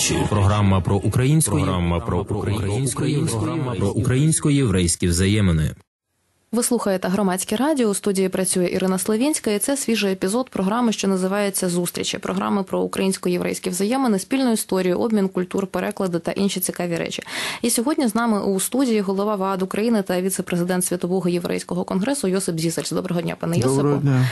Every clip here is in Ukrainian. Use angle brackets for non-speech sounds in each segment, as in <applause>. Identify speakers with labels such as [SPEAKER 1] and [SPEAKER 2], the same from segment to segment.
[SPEAKER 1] Зустрічі. Програма про українську програма про українську програма про українсько-єврейські взаємини.
[SPEAKER 2] Ви слухаєте громадське радіо. У студії працює Ірина Славінська, і це свіжий епізод програми, що називається Зустрічі. Програми про українсько-єврейські взаємини, спільну історію, обмін культур, переклади та інші цікаві речі. І сьогодні з нами у студії голова ВАД України та віце-президент Світового єврейського конгресу Йосип Зісельц. Доброго дня, пане Йосипу.
[SPEAKER 3] Доброго дня.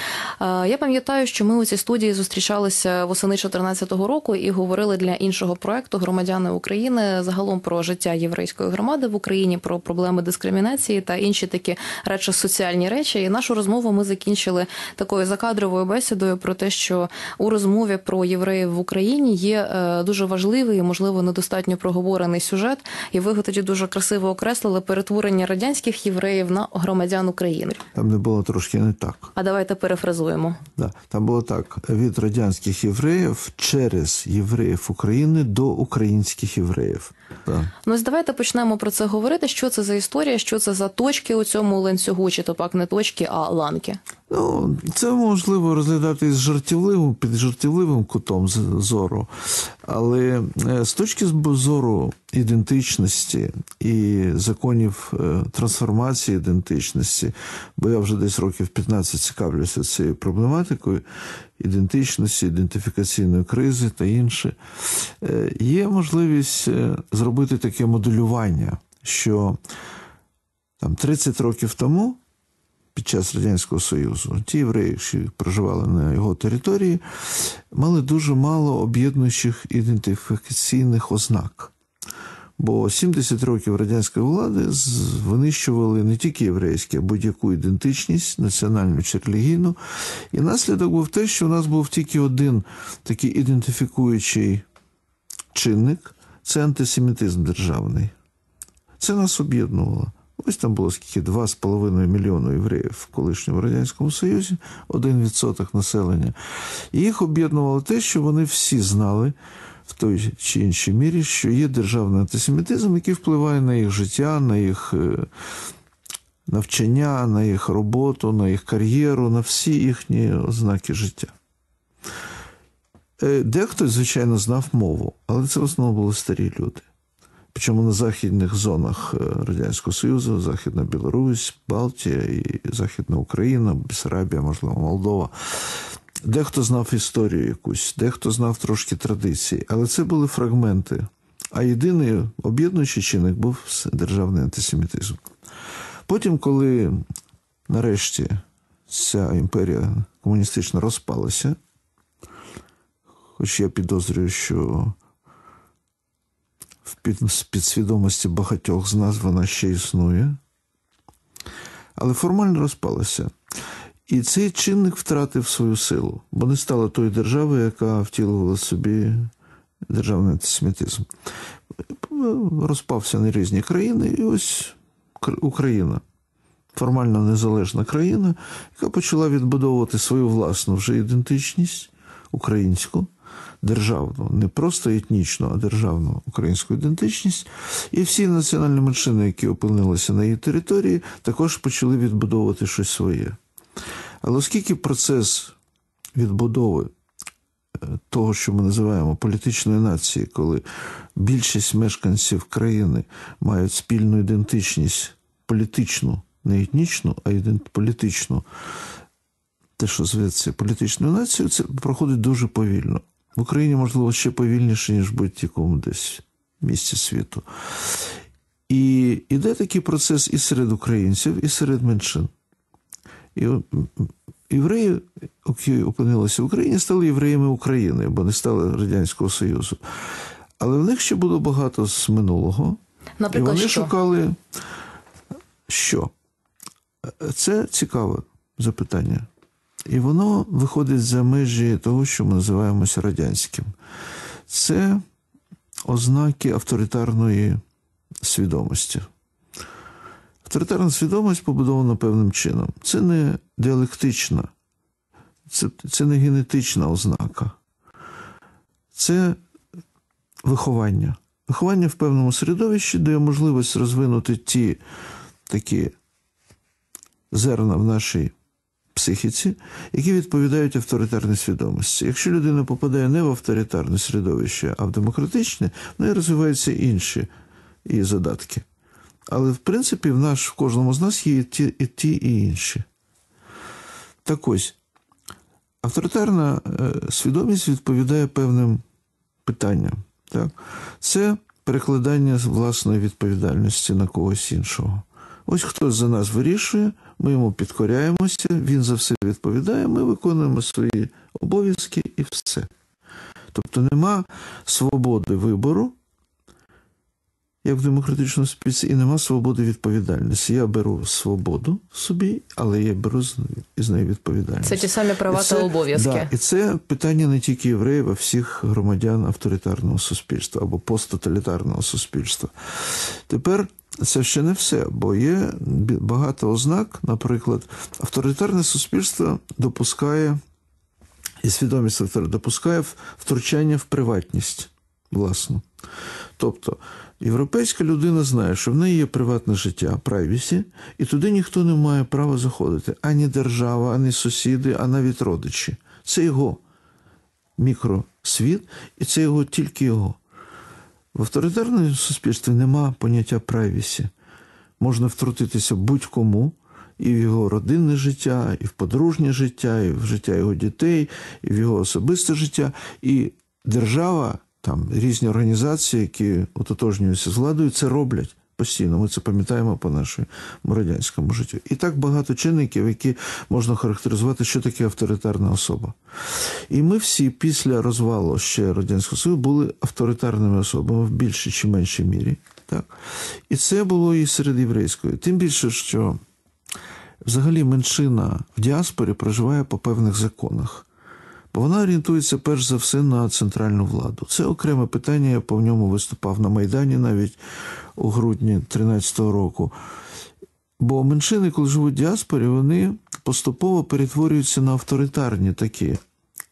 [SPEAKER 2] Я пам'ятаю, що ми у цій студії зустрічалися восени 2014 року і говорили для іншого проекту громадяни України загалом про життя єврейської громади в Україні, про проблеми дискримінації та інші такі радше соціальні речі. І нашу розмову ми закінчили такою закадровою бесідою про те, що у розмові про євреїв в Україні є е, дуже важливий, і, можливо, недостатньо проговорений сюжет. І ви тоді дуже красиво окреслили перетворення радянських євреїв на громадян України.
[SPEAKER 3] Там не було трошки не так.
[SPEAKER 2] А давайте перефразуємо.
[SPEAKER 3] Да, там було так: від радянських євреїв через євреїв України до українських євреїв. Да.
[SPEAKER 2] Ну, давайте почнемо про це говорити. Що це за історія, що це за точки у цьому ланцюгу, чи то пак не точки, а ланки.
[SPEAKER 3] Ну, це можливо розглядати з жартівливим, під жартівливим кутом зору, але е, з точки зору ідентичності і законів е, трансформації ідентичності, бо я вже десь років 15 цікавлюся цією проблематикою ідентичності, ідентифікаційної кризи та інше, е, є можливість зробити таке моделювання, що там 30 років тому під час Радянського Союзу. Ті євреї, що проживали на його території, мали дуже мало об'єднуючих ідентифікаційних ознак. Бо 70 років радянської влади винищували не тільки єврейські, а будь-яку ідентичність, національну чи релігійну. І наслідок був те, що у нас був тільки один такий ідентифікуючий чинник це антисемітизм державний. Це нас об'єднувало. Ось там було скільки 2,5 мільйони євреїв в колишньому Радянському Союзі, 1% населення. І їх об'єднувало те, що вони всі знали в той чи іншій мірі, що є державний антисемітизм, який впливає на їх життя, на їх е, навчання, на їх роботу, на їх кар'єру, на всі їхні ознаки життя. Е, дехто, звичайно, знав мову, але це в основному були старі люди. Причому на західних зонах е, Радянського Союзу, Західна Білорусь, Балтія і Західна Україна, Бесарабія, можливо, Молдова. Дехто знав історію якусь, дехто знав трошки традиції, але це були фрагменти. А єдиний об'єднуючий чинник був державний антисемітизм. Потім, коли нарешті ця імперія комуністична розпалася, хоч я підозрюю, що в підсвідомості багатьох з нас вона ще існує, але формально розпалася. І цей чинник втратив свою силу, бо не стала тої держави, яка втілювала собі державний антисемітизм. Розпався на різні країни, і ось Україна. Формально незалежна країна, яка почала відбудовувати свою власну вже ідентичність українську державну, не просто етнічну, а державну українську ідентичність. І всі національні меншини, які опинилися на її території, також почали відбудовувати щось своє. Але оскільки процес відбудови е, того, що ми називаємо політичною нацією, коли більшість мешканців країни мають спільну ідентичність політичну, не етнічну, а політичну, те, що зветься політичною нацією, це проходить дуже повільно. В Україні, можливо, ще повільніше, ніж будь-якому десь місці світу. І йде такий процес і серед українців, і серед меншин. І Євреї, які опинилися в Україні, стали євреями України, бо не стали Радянського Союзу. Але в них ще було багато з минулого.
[SPEAKER 2] Наприклад,
[SPEAKER 3] і вони
[SPEAKER 2] що?
[SPEAKER 3] шукали, що? Це цікаве запитання. І воно виходить за межі того, що ми називаємося радянським. Це ознаки авторитарної свідомості. Авторитарна свідомість побудована певним чином. Це не діалектична, це, це не генетична ознака, це виховання. Виховання в певному середовищі дає можливість розвинути ті такі зерна в нашій психіці, які відповідають авторитарній свідомості. Якщо людина попадає не в авторитарне середовище, а в демократичне, в неї розвиваються інші її задатки. Але в принципі в наш в кожному з нас є і ті, і ті, і інші. Так ось, авторитарна е, свідомість відповідає певним питанням. Так? Це перекладання власної відповідальності на когось іншого. Ось хтось за нас вирішує, ми йому підкоряємося, він за все відповідає, ми виконуємо свої обов'язки і все. Тобто нема свободи вибору, як в демократичному суспільстві, і нема свободи відповідальності. Я беру свободу собі, але я беру з, неї відповідальність.
[SPEAKER 2] Це ті самі права
[SPEAKER 3] це-
[SPEAKER 2] та обов'язки.
[SPEAKER 3] Да, і це питання не тільки євреїв, а всіх громадян авторитарного суспільства або посттоталітарного суспільства. Тепер це ще не все, бо є багато ознак. Наприклад, авторитарне суспільство допускає і свідомість автора допускає втручання в приватність власну. Тобто, європейська людина знає, що в неї є приватне життя, прайвісі, і туди ніхто не має права заходити. Ані держава, ані сусіди, а навіть родичі. Це його мікросвіт, і це його тільки його. В авторитарному суспільстві нема поняття прайвісі. Можна втрутитися будь-кому і в його родинне життя, і в подружнє життя, і в життя його дітей, і в його особисте життя. І держава, там різні організації, які ототожнюються з владою, це роблять. Постійно, ми це пам'ятаємо по нашому радянському життю. І так багато чинників, які можна характеризувати, що таке авторитарна особа. І ми всі після розвалу ще Радянського Союзу були авторитарними особами в більшій чи меншій мірі. Так? І це було і серед єврейської. Тим більше, що взагалі меншина в діаспорі проживає по певних законах. Вона орієнтується перш за все на центральну владу. Це окреме питання, я по ньому виступав на Майдані навіть у грудні 2013 року. Бо меншини, коли живуть в діаспорі, вони поступово перетворюються на авторитарні такі,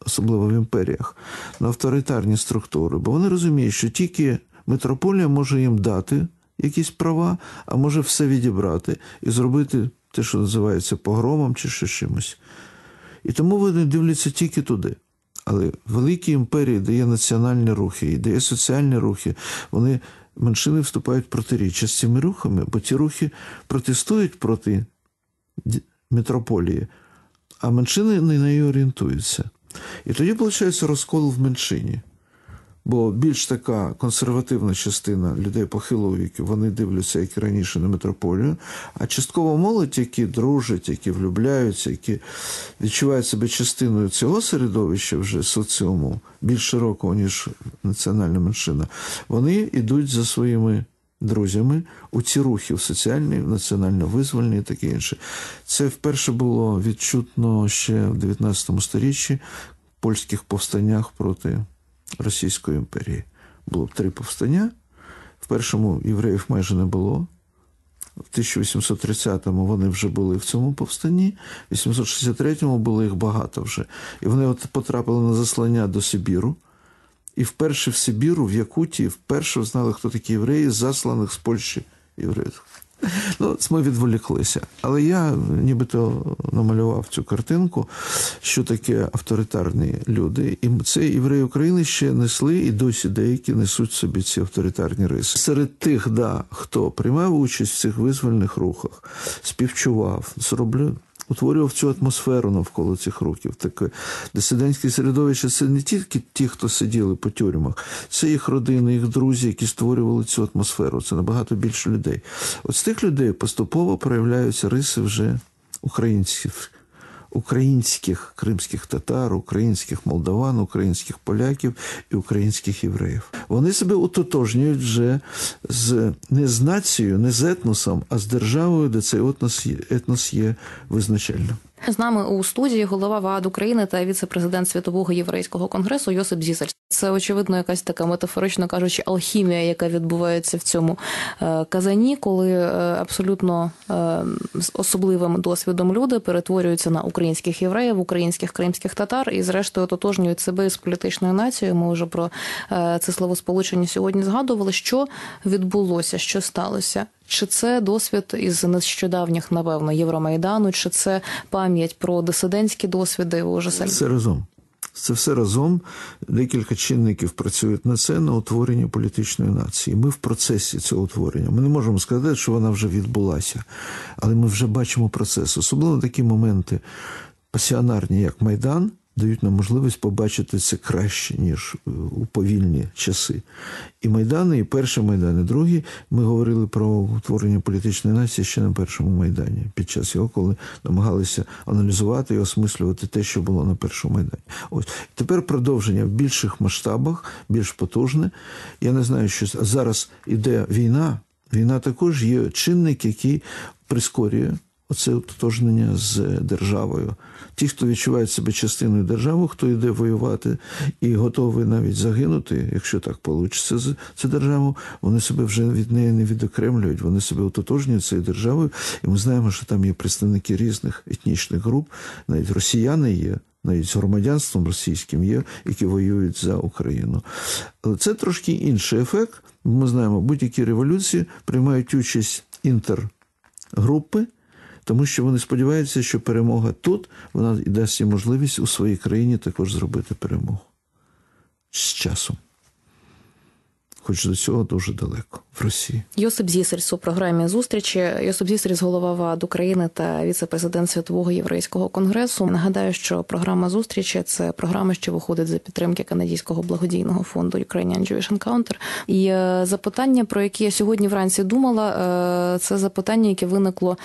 [SPEAKER 3] особливо в імперіях, на авторитарні структури. Бо вони розуміють, що тільки метрополія може їм дати якісь права, а може все відібрати і зробити те, що називається погромом чи ще чимось. І тому вони дивляться тільки туди. Але великі імперії, де є національні рухи, і де є соціальні рухи, вони меншини вступають в протиріччя з цими рухами, бо ті рухи протестують проти метрополії, а меншини на неї орієнтуються. І тоді виходить розкол в меншині. Бо більш така консервативна частина людей похилого віку, вони дивляться, як і раніше, на метрополію, а частково молодь, які дружать, які влюбляються, які відчувають себе частиною цього середовища вже соціуму, більш широкого, ніж національна меншина, вони йдуть за своїми друзями у ці рухи в соціальні, в національно-визвольні і таке інше. Це вперше було відчутно ще в 19 сторіччі в польських повстаннях проти Російської імперії. Було три повстання. В першому євреїв майже не було. В 1830-му вони вже були в цьому повстанні, в 863-му було їх багато вже. І вони от потрапили на заслання до Сибіру. І вперше в Сибіру, в Якутії, вперше знали, хто такі євреї, засланих з Польщі євреїв. Ну, ми відволіклися. Але я нібито намалював цю картинку, що таке авторитарні люди. І це євреї України ще несли, і досі деякі несуть собі ці авторитарні риси. Серед тих, да, хто приймав участь в цих визвольних рухах, співчував, зроблю. Утворював цю атмосферу навколо цих років. Таке дисидентське середовище це не тільки ті, хто сиділи по тюрмах, це їх родини, їх друзі, які створювали цю атмосферу. Це набагато більше людей. От з тих людей поступово проявляються риси вже українських, українських кримських татар, українських молдаван, українських поляків і українських євреїв. Вони себе утотожнюють вже з не з нацією, не з етносом, а з державою, де цей етнос є, етнос є визначальним.
[SPEAKER 2] З нами у студії голова ВАД України та віце-президент Світового єврейського конгресу Йосип Зізель. Це очевидно якась така метафорично кажучи, алхімія, яка відбувається в цьому е, казані, коли е, абсолютно е, з особливим досвідом люди перетворюються на українських євреїв, українських кримських татар і, зрештою, ототожнюють себе з політичною нацією. Ми вже про це словосполучення сьогодні згадували. Що відбулося, що сталося? Чи це досвід із нещодавніх, напевно, Євромайдану, чи це пам'ять про дисидентські досвіди? Ви вже самі
[SPEAKER 3] Все разом. Це все разом. Декілька чинників працюють на це, на утворення політичної нації. Ми в процесі цього утворення. Ми не можемо сказати, що вона вже відбулася, але ми вже бачимо процес. Особливо такі моменти пасіонарні, як Майдан, дають нам можливість побачити це краще, ніж е, у повільні часи. І Майдани, і перший Майдан, і другий, ми говорили про утворення політичної нації ще на першому Майдані, під час його, коли намагалися аналізувати і осмислювати те, що було на першому Майдані. Ось тепер продовження в більших масштабах, більш потужне. Я не знаю, що зараз іде війна. Війна також є чинник, який прискорює оце ототожнення з державою. Ті, хто відчуває себе частиною держави, хто йде воювати і готовий навіть загинути, якщо так вийде, за цю державу, вони себе вже від неї не відокремлюють, вони себе ототожнюють цією державою. І ми знаємо, що там є представники різних етнічних груп, навіть росіяни є. Навіть з громадянством російським є, які воюють за Україну. Але це трошки інший ефект. Ми знаємо, будь-які революції приймають участь інтергрупи, тому що вони сподіваються, що перемога тут вона дасть їм можливість у своїй країні також зробити перемогу з часом. Хоч до цього дуже далеко в Росії.
[SPEAKER 2] Йосип Зісельс у програмі зустрічі. Йосип Зісельс, голова ВАД України та віце-президент Світового єврейського конгресу. Нагадаю, що програма зустрічі це програма, що виходить за підтримки канадського благодійного фонду Ukrainian Jewish Encounter. І е, запитання, про які я сьогодні вранці думала, е, це запитання, яке виникло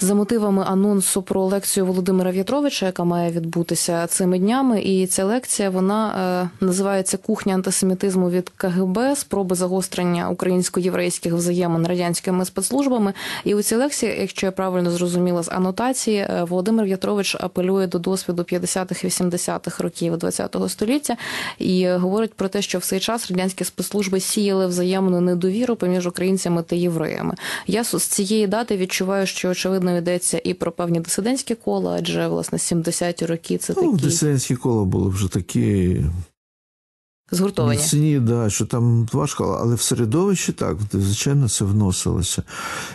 [SPEAKER 2] за мотивами анонсу про лекцію Володимира В'ятровича, яка має відбутися цими днями. І ця лекція вона е, називається Кухня антисемітизму від КГБ, спроби загострення українсько-єврейських взаємин радянськими спецслужбами. І у цій лекції, якщо я правильно зрозуміла з анотації, е, Володимир В'ятрович апелює до досвіду 50-х, 80-х років ХХ століття і говорить про те, що в цей час радянські спецслужби сіяли взаємну недовіру поміж українцями та євреями. Я з цієї дати відчуваю, що очевидно йдеться і про певні дисидентські кола, адже власне 70-ті роки це
[SPEAKER 3] Ну,
[SPEAKER 2] такі
[SPEAKER 3] дисидентські кола були вже такі
[SPEAKER 2] згуртовані.
[SPEAKER 3] міцні, да, що там важко, але в середовищі так, звичайно, це вносилося.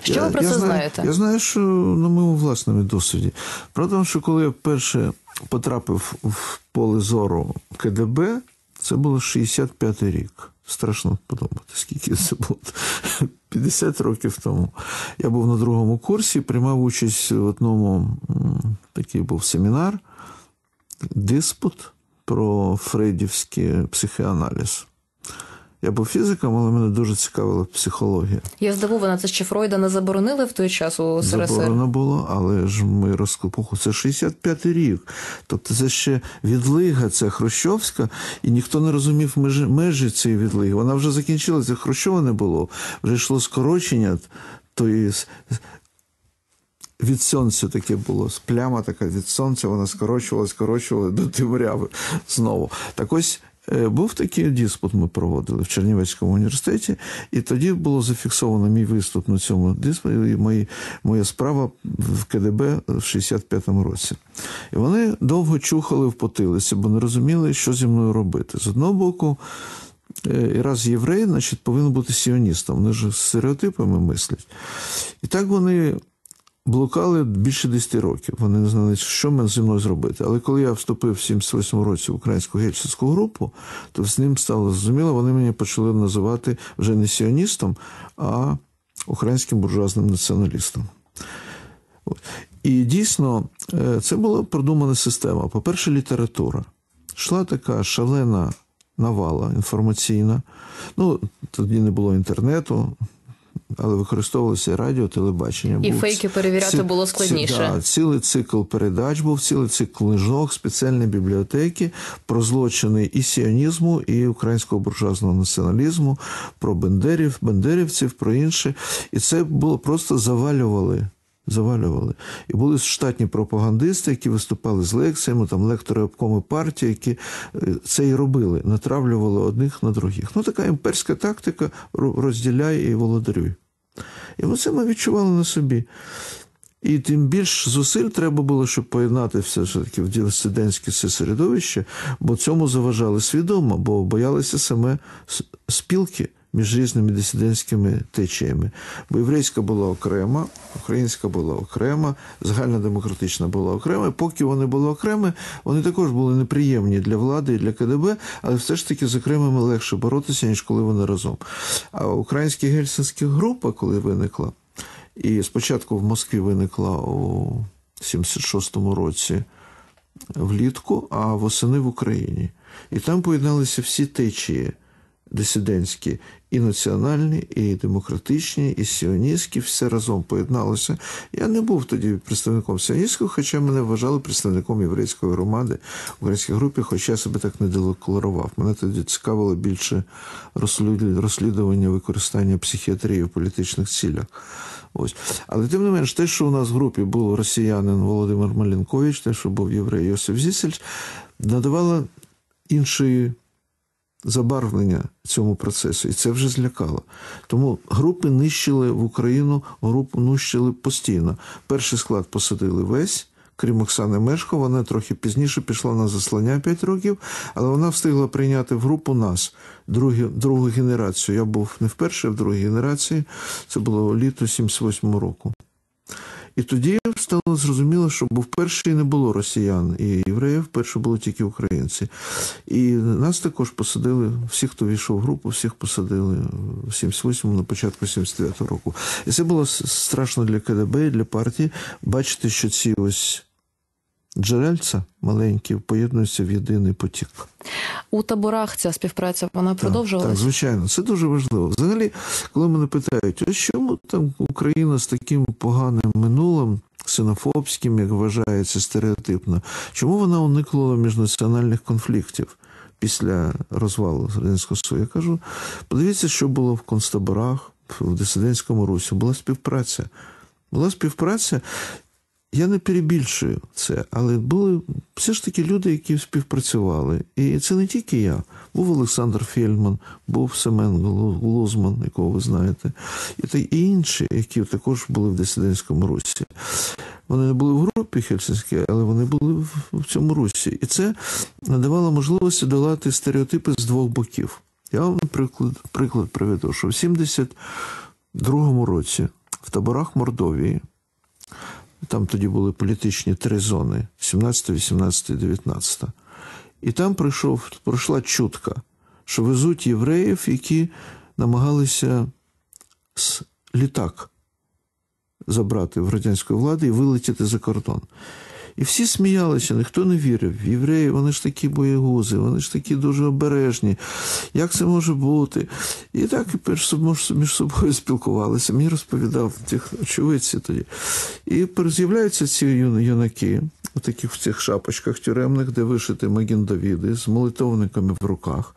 [SPEAKER 2] Що ви про це
[SPEAKER 3] знаю,
[SPEAKER 2] знаєте?
[SPEAKER 3] Я знаю, що на моєму власному досвіді. Правда, що коли я вперше потрапив в поле зору КДБ, це було 65-й рік. Страшно подумати, скільки це було 50 років тому. Я був на другому курсі, приймав участь в одному такий був семінар, диспут про фрейдівський психоаналіз. Я був фізиком, але мене дуже цікавила психологія.
[SPEAKER 2] Я здивована, це ще Фройда не заборонили в той час у СРСР?
[SPEAKER 3] Заборонено було, але ж ми розкопуху. Це 65-й рік. Тобто це ще відлига, це Хрущовська, і ніхто не розумів межі, межі цієї відлиги. Вона вже закінчилася, Хрущова не було. Вже йшло скорочення тої. Від сонця таке було, пляма така від сонця, вона скорочувалась, скорочувалась до Тимряви знову. Так ось був такий диспут, ми проводили в Чернівецькому університеті, і тоді було зафіксовано мій виступ на цьому диспуті, і мої, моя справа в КДБ в 65-му році. І вони довго чухали в потилиці, бо не розуміли, що зі мною робити. З одного боку, і раз єврей, значить, повинен бути сіоністом. Вони ж стереотипами мислять. І так вони. Блукали більше 10 років. Вони не знали, що зі мною зробити. Але коли я вступив в 78 році в українську гельсінську групу, то з ним стало зрозуміло, вони мені почали називати вже не сіоністом, а українським буржуазним націоналістом. І дійсно, це була продумана система. По-перше, література. Йшла така шалена навала інформаційна. Ну, тоді не було інтернету але використовувалося радіо, телебачення.
[SPEAKER 2] І
[SPEAKER 3] був
[SPEAKER 2] фейки перевіряти
[SPEAKER 3] ці,
[SPEAKER 2] було складніше.
[SPEAKER 3] Ці, да, цілий цикл передач був, цілий цикл книжок, спеціальні бібліотеки про злочини і сіонізму, і українського буржуазного націоналізму, про бендерів, бендерівців, про інше. І це було просто завалювали. Завалювали. І були штатні пропагандисти, які виступали з лекціями, там лектори обкоми партії, які це і робили, натравлювали одних на других. Ну, така імперська тактика розділяй і володарюй. І оце ми відчували на собі. І тим більш зусиль треба було, щоб поєднати все ж таки в дисидентське середовище, бо цьому заважали свідомо, бо боялися саме спілки між різними дисидентськими течіями. Бо єврейська була окрема, українська була окрема, загальнодемократична була окрема. Поки вони були окремі, вони також були неприємні для влади і для КДБ, але все ж таки з окремими легше боротися, ніж коли вони разом. А українська гельсінська група, коли виникла, і спочатку в Москві виникла у 76-му році влітку, а восени в Україні. І там поєдналися всі течії дисидентські, і національні, і демократичні, і сіоністські, все разом поєдналося. Я не був тоді представником сіоністського, хоча мене вважали представником єврейської громади в українській групі, хоча я себе так не декларував. Мене тоді цікавило більше розслідування використання психіатрії в політичних цілях. Ось. Але тим не менш, те, що у нас в групі був росіянин Володимир Малінкович, те, що був єврей Йосиф Зісельч, надавало іншої забарвлення цьому процесу, і це вже злякало. Тому групи нищили в Україну, групу нищили постійно. Перший склад посадили весь. Крім Оксани Мешко, вона трохи пізніше пішла на заслання 5 років, але вона встигла прийняти в групу нас, другі, другу генерацію. Я був не вперше, а в другій генерації. Це було літо 78 року. І тоді стало зрозуміло, що був перший не було росіян і євреїв, перше було тільки українці. І нас також посадили, всіх, хто війшов в групу, всіх посадили в 78-му, на початку 79-го року. І це було страшно для КДБ і для партії бачити, що ці ось джерельця маленькі поєднуються в єдиний потік.
[SPEAKER 2] У таборах ця співпраця вона продовжувалася?
[SPEAKER 3] Так, звичайно, це дуже важливо. Взагалі, коли мене питають, ось чому там Україна з таким поганим минулим, ксенофобським, як вважається стереотипно, чому вона уникла міжнаціональних конфліктів? Після розвалу Радянського Союзу. Я кажу, подивіться, що було в концтаборах, в дисидентському русі. Була співпраця. Була співпраця, я не перебільшую це, але були все ж таки люди, які співпрацювали. І це не тільки я. Був Олександр Фельдман, був Семен Глузман, якого ви знаєте, і та і інші, які також були в дисидентському русі. Вони не були в групі Хельсинській, але вони були в цьому русі. І це надавало можливості долати стереотипи з двох боків. Я вам приклад, приклад приведу, що в 72-му році в таборах Мордовії. Там тоді були політичні три зони: 17, 18, 19. І там прийшов, пройшла чутка, що везуть євреїв, які намагалися літак забрати в радянської влади і вилетіти за кордон. І всі сміялися, ніхто не вірив. Євреї, вони ж такі боєгузи, вони ж такі дуже обережні. Як це може бути? І так між собою <laughs> спілкувалися. Мені розповідав тих очевидці тоді. І з'являються ці юнаки, отакі в цих шапочках тюремних, де вишити Магіндовіди з молитовниками в руках.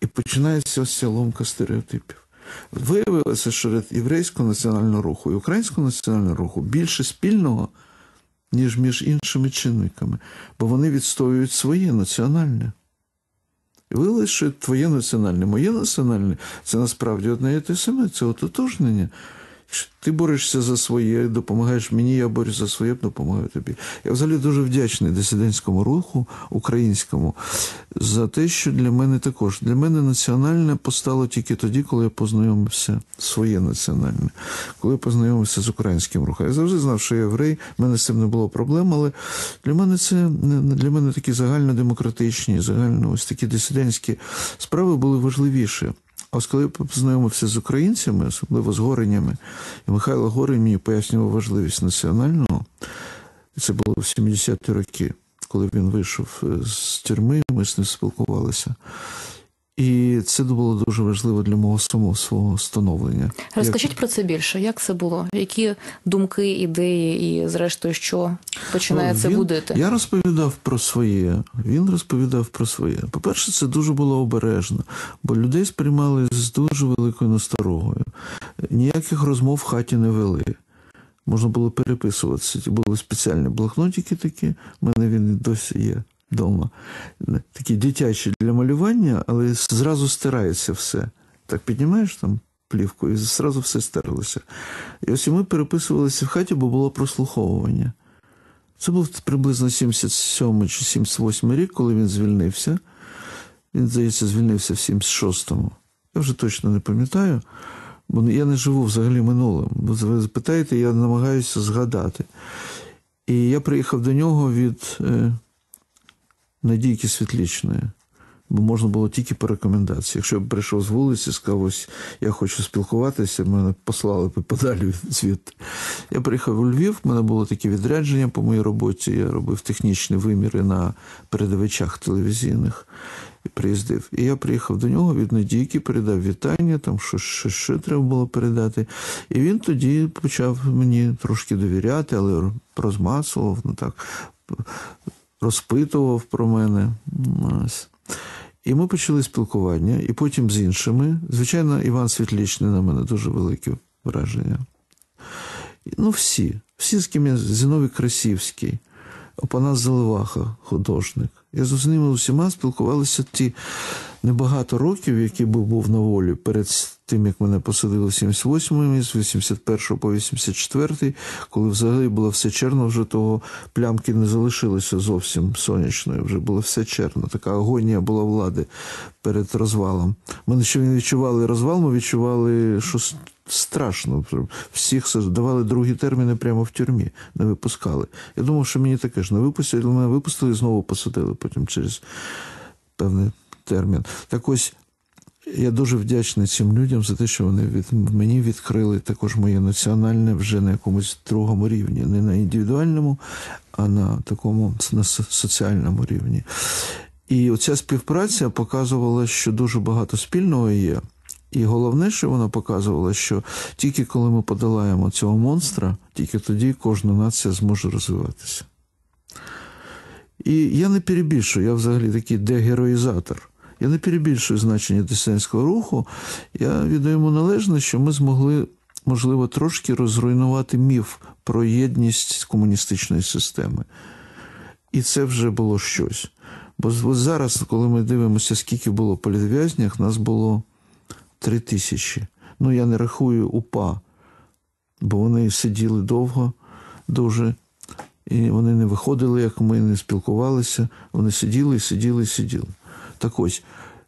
[SPEAKER 3] І починається ось ця ломка стереотипів. Виявилося, що єврейського національного руху і українського національного руху більше спільного ніж між іншими чинниками, бо вони відстоюють своє національне. Виявилось, що твоє національне, моє національне це насправді одне і те саме, це ототожнення. Ти борешся за своє, допомагаєш мені, я борюсь за своє, допомагаю тобі. Я взагалі дуже вдячний дисидентському руху українському за те, що для мене також для мене національне постало тільки тоді, коли я познайомився своє національне, коли я познайомився з українським рухом. Я завжди знав, що я єврей, в мене з цим не було проблем, але для мене це для мене такі загальнодемократичні, загально ось такі дисидентські справи були важливіші. А ось коли я познайомився з українцями, особливо з горенями, і Михайло Горень мені пояснював важливість національного, це було в 70-ті роки, коли він вийшов е, з тюрми, ми з ним спілкувалися. І це було дуже важливо для мого самого свого становлення.
[SPEAKER 2] Розкажіть Як... про це більше. Як це було? Які думки, ідеї, і, зрештою, що починає ну, це
[SPEAKER 3] він...
[SPEAKER 2] будити?
[SPEAKER 3] Я розповідав про своє. Він розповідав про своє. По-перше, це дуже було обережно, бо людей сприймали з дуже великою насторогою. Ніяких розмов в хаті не вели. Можна було переписуватися. Були спеціальні блокнотики такі, в мене він досі є вдома. Такі дитячі для малювання, але зразу стирається все. Так піднімаєш там плівку і зразу все стерлося. І ось і ми переписувалися в хаті, бо було прослуховування. Це був приблизно 77 чи 78 рік, коли він звільнився. Він, здається, звільнився в 76-му. Я вже точно не пам'ятаю, бо я не живу взагалі минулим. Бо ви питаєте, я намагаюся згадати. І я приїхав до нього від е, Надійки Світлічної, бо можна було тільки по рекомендації. Якщо я прийшов з вулиці і сказав, ось я хочу спілкуватися, мене послали подалі звідти. Я приїхав у Львів, в мене було таке відрядження по моїй роботі. Я робив технічні виміри на передавачах телевізійних і приїздив. І я приїхав до нього від Надійки, передав вітання, там що ще, ще треба було передати. І він тоді почав мені трошки довіряти, але розмацував, ну так, розпитував про мене. І ми почали спілкування, і потім з іншими. Звичайно, Іван Світлічний на мене дуже велике враження. Ну, всі, всі, з ким я Зіновій Красівський, Опанас Заливаха, художник. Я з ними усіма спілкувалися ті небагато років, які був на волі перед тим, як мене посадили в 78-му, з 81 по 84, коли взагалі було все черно, вже того плямки не залишилося зовсім сонячної, вже було все черно. Така агонія була влади перед розвалом. Ми не відчували розвал, ми відчували, що страшно. Всіх давали другі терміни прямо в тюрмі, не випускали. Я думав, що мені таке ж не випустили, мене випустили і знову посадили потім через певний термін. Так ось я дуже вдячний цим людям за те, що вони від мені відкрили також моє національне вже на якомусь другому рівні, не на індивідуальному, а на такому на соціальному рівні. І оця співпраця показувала, що дуже багато спільного є. І головне, що вона показувала, що тільки коли ми подолаємо цього монстра, тільки тоді кожна нація зможе розвиватися. І я не перебільшую, я взагалі такий дегероїзатор. Я не перебільшую значення дисидентського руху. Я віддаю йому належне, що ми змогли, можливо, трошки розруйнувати міф про єдність комуністичної системи. І це вже було щось. Бо зараз, коли ми дивимося, скільки було політв'язнях, нас було три тисячі. Ну, я не рахую УПА, бо вони сиділи довго, дуже, і вони не виходили, як ми не спілкувалися. Вони сиділи, сиділи, сиділи. Так ось,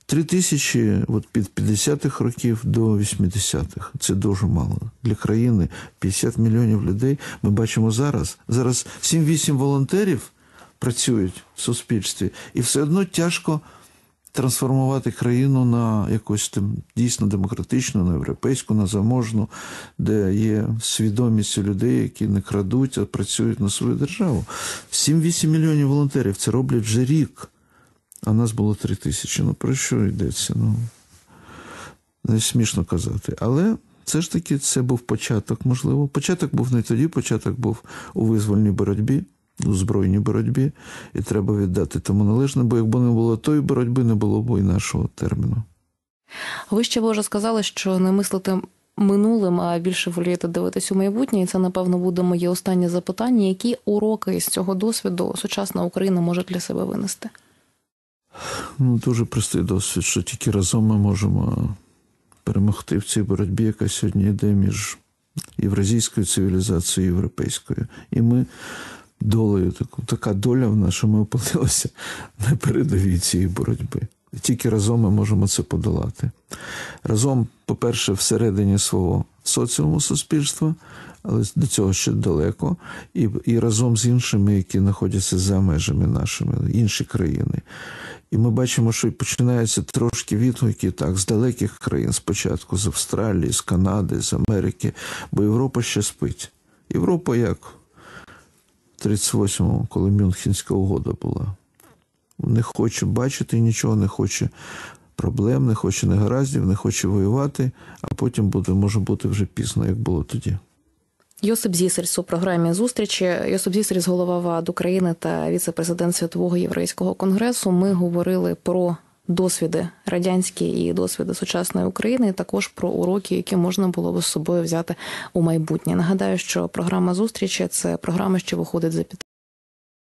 [SPEAKER 3] три тисячі от від 50-х років до 80-х. Це дуже мало. Для країни 50 мільйонів людей. Ми бачимо зараз. Зараз 7-8 волонтерів працюють в суспільстві, і все одно тяжко трансформувати країну на якусь там дійсно демократичну, на європейську, на заможну, де є свідомість людей, які не крадуть, а працюють на свою державу. 7-8 мільйонів волонтерів це роблять вже рік. А нас було 3 тисячі. Ну про що йдеться? Ну не смішно казати. Але все ж таки це був початок, можливо. Початок був не тоді, початок був у визвольній боротьбі, у збройній боротьбі, і треба віддати тому належне, бо якби не було тої боротьби, не було б і нашого терміну.
[SPEAKER 2] Ви ще Боже сказали, що не мислите минулим, а більше волієте дивитись у майбутнє, і це, напевно, буде моє останнє запитання. Які уроки з цього досвіду сучасна Україна може для себе винести?
[SPEAKER 3] Ну, Дуже простий досвід, що тільки разом ми можемо перемогти в цій боротьбі, яка сьогодні йде між євразійською цивілізацією і європейською. І ми долею, така доля в нас, що ми опинилися на передовій цієї боротьби. Тільки разом ми можемо це подолати. Разом, по-перше, всередині свого соціуму суспільства, але до цього ще далеко, і і разом з іншими, які знаходяться за межами нашими, інші країни. І ми бачимо, що починаються трошки відгуки так, з далеких країн, спочатку з Австралії, з Канади, з Америки, бо Європа ще спить. Європа як в 38-му, коли Мюнхенська угода була. Не хоче бачити нічого, не хоче проблем, не хоче негараздів, не хоче воювати, а потім буде, може бути вже пізно, як було тоді.
[SPEAKER 2] Йосип Зісельс у програмі зустрічі. Йосип Зісельс, голова ВАД України та віце-президент Світового єврейського конгресу. Ми говорили про досвіди радянські і досвіди сучасної України, і також про уроки, які можна було би з собою взяти у майбутнє. Нагадаю, що програма зустрічі це програма, що виходить за підтримки